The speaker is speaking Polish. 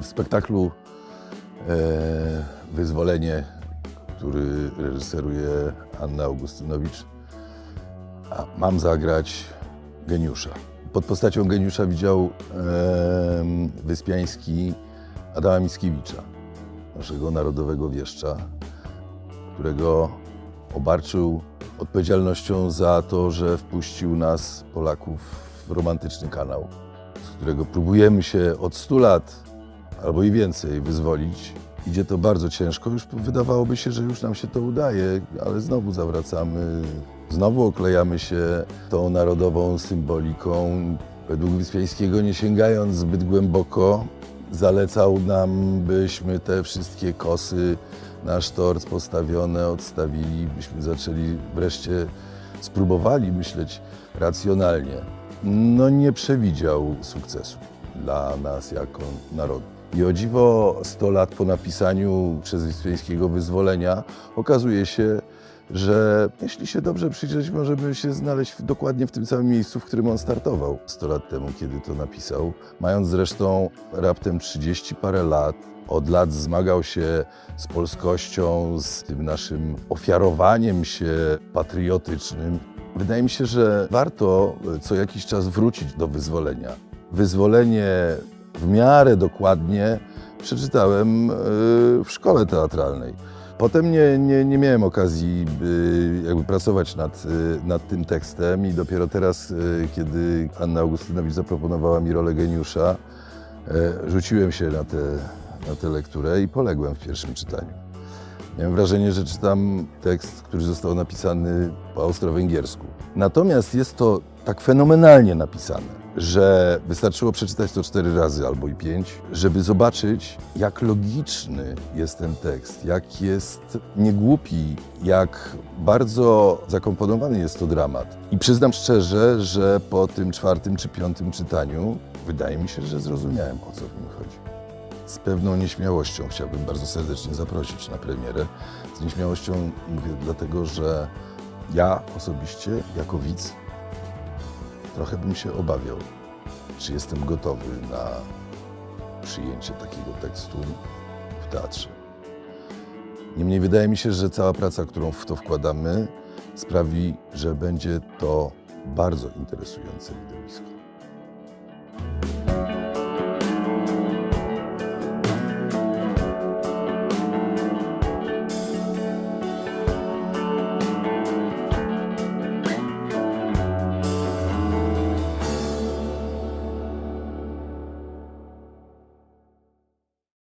spektaklu e, Wyzwolenie, który reżyseruje Anna Augustynowicz, mam zagrać geniusza. Pod postacią geniusza widział em, Wyspiański Adama Mickiewicza, naszego narodowego wieszcza, którego obarczył odpowiedzialnością za to, że wpuścił nas, Polaków, w romantyczny kanał, z którego próbujemy się od 100 lat albo i więcej wyzwolić. Idzie to bardzo ciężko, już wydawałoby się, że już nam się to udaje, ale znowu zawracamy, znowu oklejamy się tą narodową symboliką. Według Wyspiańskiego, nie sięgając zbyt głęboko, zalecał nam, byśmy te wszystkie kosy na sztorc postawione odstawili, byśmy zaczęli wreszcie, spróbowali myśleć racjonalnie. No nie przewidział sukcesu dla nas jako narodu. I o dziwo 100 lat po napisaniu przez wyzwolenia okazuje się, że jeśli się dobrze przyjrzeć, możemy się znaleźć dokładnie w tym samym miejscu, w którym on startował 100 lat temu, kiedy to napisał. Mając zresztą raptem 30 parę lat, od lat zmagał się z polskością, z tym naszym ofiarowaniem się patriotycznym. Wydaje mi się, że warto e, co jakiś czas wrócić do wyzwolenia. Wyzwolenie w miarę dokładnie przeczytałem e, w szkole teatralnej. Potem nie, nie, nie miałem okazji jakby pracować nad, y, nad tym tekstem i dopiero teraz, y, kiedy Anna Augustynowicz zaproponowała mi rolę geniusza, rzuciłem się na tę na lekturę i poległem w pierwszym czytaniu. Miałem wrażenie, że czytam tekst, który został napisany po austro-węgiersku. Natomiast jest to tak fenomenalnie napisane, że wystarczyło przeczytać to cztery razy albo i pięć, żeby zobaczyć, jak logiczny jest ten tekst, jak jest niegłupi, jak bardzo zakomponowany jest to dramat. I przyznam szczerze, że po tym czwartym czy piątym czytaniu wydaje mi się, że zrozumiałem, o co w nim chodzi. Z pewną nieśmiałością chciałbym bardzo serdecznie zaprosić na premierę. Z nieśmiałością mówię dlatego, że ja osobiście, jako widz, trochę bym się obawiał, czy jestem gotowy na przyjęcie takiego tekstu w teatrze. Niemniej wydaje mi się, że cała praca, którą w to wkładamy, sprawi, że będzie to bardzo interesujące widowisko.